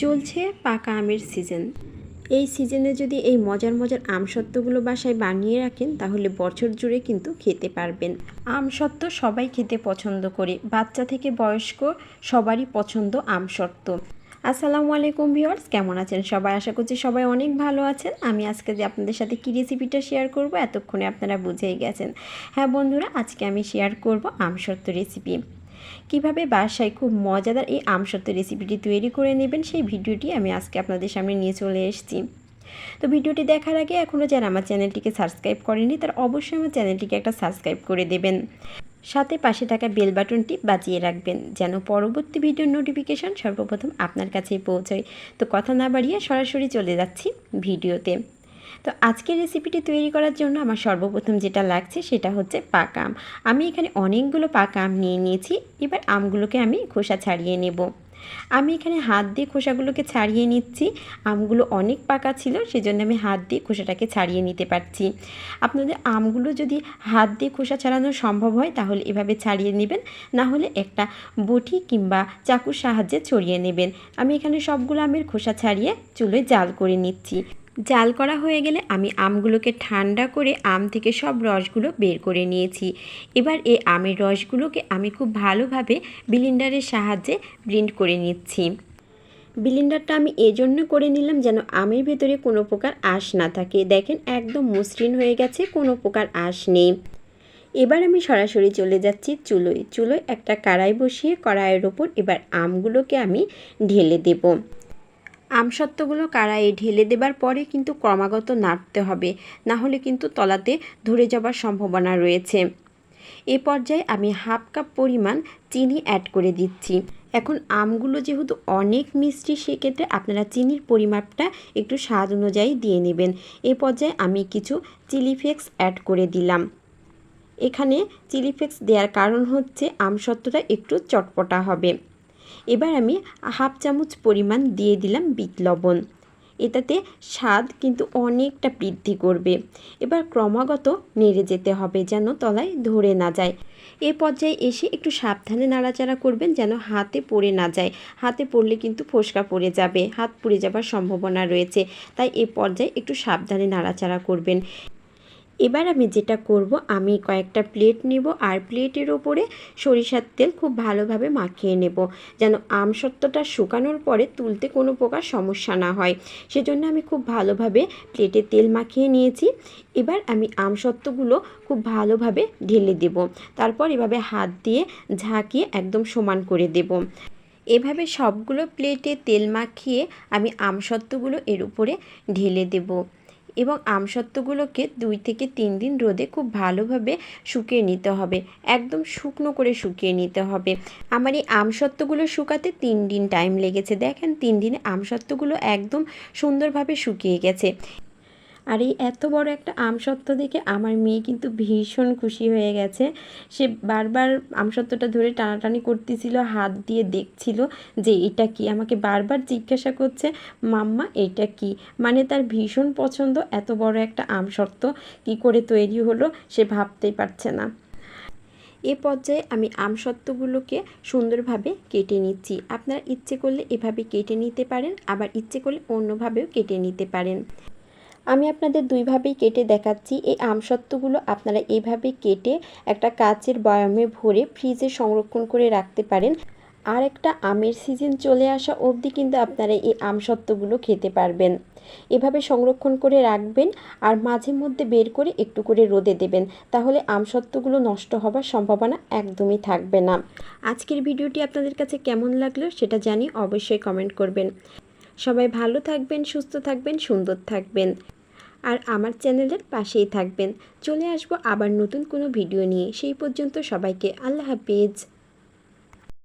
চলছে পাকা আমের সিজন এই সিজনে যদি এই মজার মজার আমসত্ত্বগুলো বাসায় বানিয়ে রাখেন, তাহলে বছর জুড়ে কিন্তু খেতে পারবেন। আমসত্ত্ব সবাই খেতে পছন্দ করে। বাচ্চা থেকে বয়স্ক সবারই পছন্দ আমসত্ত্ব আসসালামু আলাইকুম ভিউয়ার্স, কেমন আছেন সবাই? আশা করছি সবাই অনেক ভালো আছেন। আমি আজকে যে আপনাদের সাথে কী রেসিপিটা শেয়ার করব, এতক্ষণে আপনারা বুঝেই গেছেন। হ্যাঁ বন্ধুরা, আজকে আমি শেয়ার করব আমসত্ত্ব রেসিপি কীভাবে বাসায় খুব মজাদার এই আমসত্ত্ব রেসিপিটি তৈরি করে নেবেন সেই ভিডিওটি আমি আজকে আপনাদের সামনে নিয়ে চলে এসেছি। তো ভিডিওটি দেখার আগে এখনও যারা আমার চ্যানেলটিকে সাবস্ক্রাইব করেনি তারা অবশ্যই আমার চ্যানেলটিকে একটা সাবস্ক্রাইব করে দেবেন। সাথে পাশে থাকা বেল বাটনটি বাজিয়ে রাখবেন, যেন পরবর্তী ভিডিওর নোটিফিকেশন সর্বপ্রথম আপনার কাছেই পৌঁছায়। তো কথা না বাড়িয়ে সরাসরি চলে যাচ্ছি ভিডিওতে। তো আজকের রেসিপিটি তৈরি করার জন্য আমার সর্বপ্রথম যেটা লাগছে সেটা হচ্ছে পাকা আম। আমি এখানে অনেকগুলো পাকা আম নিয়ে নিয়েছি। এবার আমগুলোকে আমি খোসা ছাড়িয়ে নেব। আমি এখানে হাত দিয়ে খোসাগুলোকে ছাড়িয়ে নিচ্ছি। আমগুলো অনেক পাকা ছিল, সেজন্য আমি হাত দিয়ে খোসাটাকে ছাড়িয়ে নিতে পারছি। আপনাদের আমগুলো যদি হাত দিয়ে খোসা ছাড়ানো সম্ভব হয়, তাহলে এভাবে ছাড়িয়ে নেবেন। না হলে একটা বটি কিংবা চাকুর সাহায্যে ছড়িয়ে নেবেন। আমি এখানে সবগুলো আমের খোসা ছাড়িয়ে চুলোয় জাল করে নিচ্ছি। জাল করা হয়ে গেলে আমি আমগুলোকে ঠান্ডা করে আম থেকে সব রসগুলো বের করে নিয়েছি। এবার এই আমের রসগুলোকে আমি খুব ভালোভাবে বিলিন্ডারের সাহায্যে ব্লিন্ড করে নিচ্ছি। বিলিন্ডারটা আমি এজন্য করে নিলাম যেন আমের ভেতরে কোনো প্রকার আঁশ না থাকে। দেখেন একদম মসৃণ হয়ে গেছে, কোনো প্রকার আঁশ নেই। এবার আমি সরাসরি চলে যাচ্ছি চুলোয়। চুলোয় একটা কড়াই বসিয়ে কড়াইয়ের ওপর এবার আমগুলোকে আমি ঢেলে দেবো। আমসত্ত্বগুলো কাড়াইয়ে ঢেলে দেবার পরে কিন্তু ক্রমাগত নাড়তে হবে, না হলে কিন্তু তলাতে ধরে যাবার সম্ভাবনা রয়েছে। এ পর্যায়ে আমি হাফ কাপ পরিমাণ চিনি অ্যাড করে দিচ্ছি। এখন আমগুলো যেহেতু অনেক মিষ্টি, সেক্ষেত্রে আপনারা চিনির পরিমাপটা একটু স্বাদ অনুযায়ী দিয়ে নেবেন। এ পর্যায়ে আমি কিছু চিলি ফ্লেক্স অ্যাড করে দিলাম। এখানে চিলি ফ্লেক্স দেওয়ার কারণ হচ্ছে আমসত্ত্বটা একটু চটপটা হবে। এবার আমি হাফ চামচ পরিমাণ দিয়ে দিলাম বিট লবণ। এটাতে স্বাদ কিন্তু অনেকটা বৃদ্ধি করবে। এবার ক্রমাগত নেড়ে যেতে হবে যেন তলায় ধরে না যায়। এ পর্যায়ে এসে একটু সাবধানে নাড়াচাড়া করবেন যেন হাতে পড়ে না যায়। হাতে পড়লে কিন্তু ফোসকা পড়ে যাবে, হাত পুড়ে যাবার সম্ভাবনা রয়েছে। তাই এ পর্যায়ে একটু সাবধানে নাড়াচাড়া করবেন। এবার আমি যেটা করব, আমি কয়েকটা প্লেট নেব আর প্লেটের ওপরে সরিষার তেল খুব ভালোভাবে মাখিয়ে নেব, যেন আমসত্ত্বটা শুকানোর পরে তুলতে কোনো প্রকার সমস্যা না হয়। সেজন্য আমি খুব ভালোভাবে প্লেটে তেল মাখিয়ে নিয়েছি। এবার আমি আমসত্ত্বগুলো খুব ভালোভাবে ঢেলে দেব। তারপর এভাবে হাত দিয়ে ঝাঁকিয়ে একদম সমান করে দেব। এভাবে সবগুলো প্লেটে তেল মাখিয়ে আমি আমসত্ত্বগুলো এর উপরে ঢেলে দেবো। এবং আমসত্ত্বগুলোকে দুই থেকে তিন দিন রোদে খুব ভালোভাবে শুকিয়ে নিতে হবে। একদম শুকনো করে শুকিয়ে নিতে হবে। আমার এই আমসত্ত্বগুলো শুকাতে তিন দিন টাইম লেগেছে। দেখেন, তিন দিনে আমসত্ত্বগুলো একদম সুন্দরভাবে শুকিয়ে গেছে। আর এই এত বড় একটা আমসত্ত্ব দেখে আমার মেয়ে কিন্তু ভীষণ খুশি হয়ে গেছে। সে বারবার আমসত্ত্বটা ধরে টানাটানি করতেছিল, হাত দিয়ে দেখছিল যে এটা কি? আমাকে বারবার জিজ্ঞাসা করছে, মাম্মা, এটা কি? মানে তার ভীষণ পছন্দ এত বড় একটা আমসত্ত্ব কি করে তৈরি হলো সে ভাবতেই পারছে না। এ পর্যায়ে আমি আমসত্ত্বগুলোকে সুন্দরভাবে কেটে নিচ্ছি। আপনারা ইচ্ছে করলে এভাবে কেটে নিতে পারেন, আবার ইচ্ছে করলে অন্যভাবেও কেটে নিতে পারেন। আমি আপনাদের দুইভাবেই কেটে দেখাচ্ছি। এই আমসত্ত্বগুলো আপনারা এইভাবে কেটে একটা কাচের বয়ামে ভরে ফ্রিজে সংরক্ষণ করে রাখতে পারেন। আর একটা আমের সিজন চলে আসা অবধি কিন্তু আপনারা এই আমসত্ত্বগুলো খেতে পারবেন। এভাবে সংরক্ষণ করে রাখবেন আর মাঝে মধ্যে বের করে একটু করে রোদে দেবেন। তাহলে আমসত্ত্বগুলো নষ্ট হবার সম্ভাবনা একদমই থাকবে না। আজকের ভিডিওটি আপনাদের কাছে কেমন লাগল সেটা জানি অবশ্যই কমেন্ট করবেন। সবাই ভালো থাকবেন, সুস্থ থাকবেন, সুন্দর থাকবেন। আর আমার চ্যানেলের পাশেই থাকবেন। চলে আসব আবার নতুন কোনো ভিডিও নিয়ে। সেই পর্যন্ত সবাইকে আল্লাহ হাফিজ।